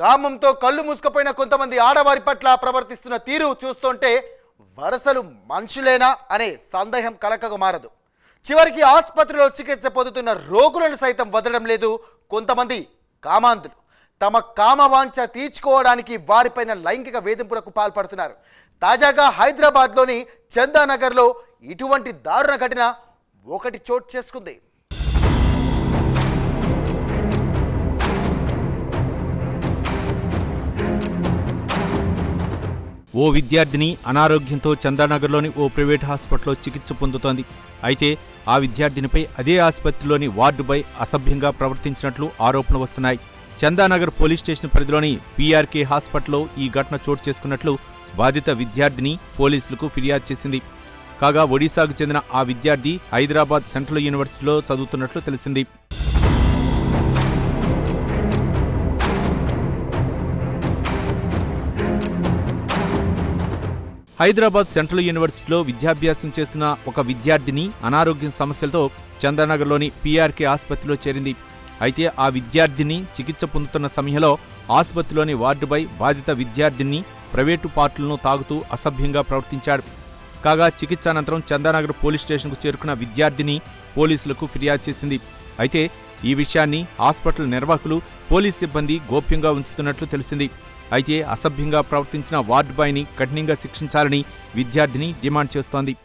కామంతో కళ్ళు మూసుకుపోయిన కొంతమంది ఆడవారి పట్ల ప్రవర్తిస్తున్న తీరు చూస్తుంటే వరసలు మనుషులేనా అనే సందేహం కలకగా మారదు. చివరికి ఆసుపత్రిలో చికిత్స పొందుతున్న రోగులను సైతం వదలడం లేదు కొంతమంది కామాంధులు. తమ కామవాంఛ తీర్చుకోవడానికి వారిపైన లైంగిక వేధింపులకు పాల్పడుతున్నారు. తాజాగా హైదరాబాద్లోని చందానగర్లో ఇటువంటి దారుణ ఘటన ఒకటి చోటు చేసుకుంది. ఓ విద్యార్థిని అనారోగ్యంతో చందానగర్లోని ఓ ప్రైవేట్ హాస్పిటల్లో చికిత్స పొందుతోంది. అయితే ఆ విద్యార్థినిపై అదే ఆసుపత్రిలోని వార్డుపై అసభ్యంగా ప్రవర్తించినట్లు ఆరోపణలు వస్తున్నాయి. చందానగర్ పోలీస్ స్టేషన్ పరిధిలోని పీఆర్కే హాస్పిటల్లో ఈ ఘటన చోటు చేసుకున్నట్లు బాధిత విద్యార్థిని పోలీసులకు ఫిర్యాదు చేసింది. కాగా ఒడిశాకు చెందిన ఆ విద్యార్థి హైదరాబాద్ సెంట్రల్ యూనివర్సిటీలో చదువుతున్నట్లు తెలిసింది. హైదరాబాద్ సెంట్రల్ యూనివర్సిటీలో విద్యాభ్యాసం చేస్తున్న ఒక విద్యార్థిని అనారోగ్యం సమస్యలతో చందానగర్లోని పీఆర్కే ఆసుపత్రిలో చేరింది. అయితే ఆ విద్యార్థిని చికిత్స పొందుతున్న సమయంలో ఆసుపత్రిలోని వార్డుపై బాధిత విద్యార్థిని ప్రైవేటు పార్టులను తాగుతూ అసభ్యంగా ప్రవర్తించాడు. కాగా చికిత్స అనంతరం చందానగర్ పోలీస్ స్టేషన్కు చేరుకున్న విద్యార్థిని పోలీసులకు ఫిర్యాదు చేసింది. అయితే ఈ విషయాన్ని హాస్పిటల్ నిర్వాహకులు పోలీస్ సిబ్బంది గోప్యంగా ఉంచుతున్నట్లు తెలిసింది. అయితే అసభ్యంగా ప్రవర్తించిన వార్డు బాయ్ని కఠినంగా శిక్షించాలని విద్యార్థిని డిమాండ్ చేస్తోంది.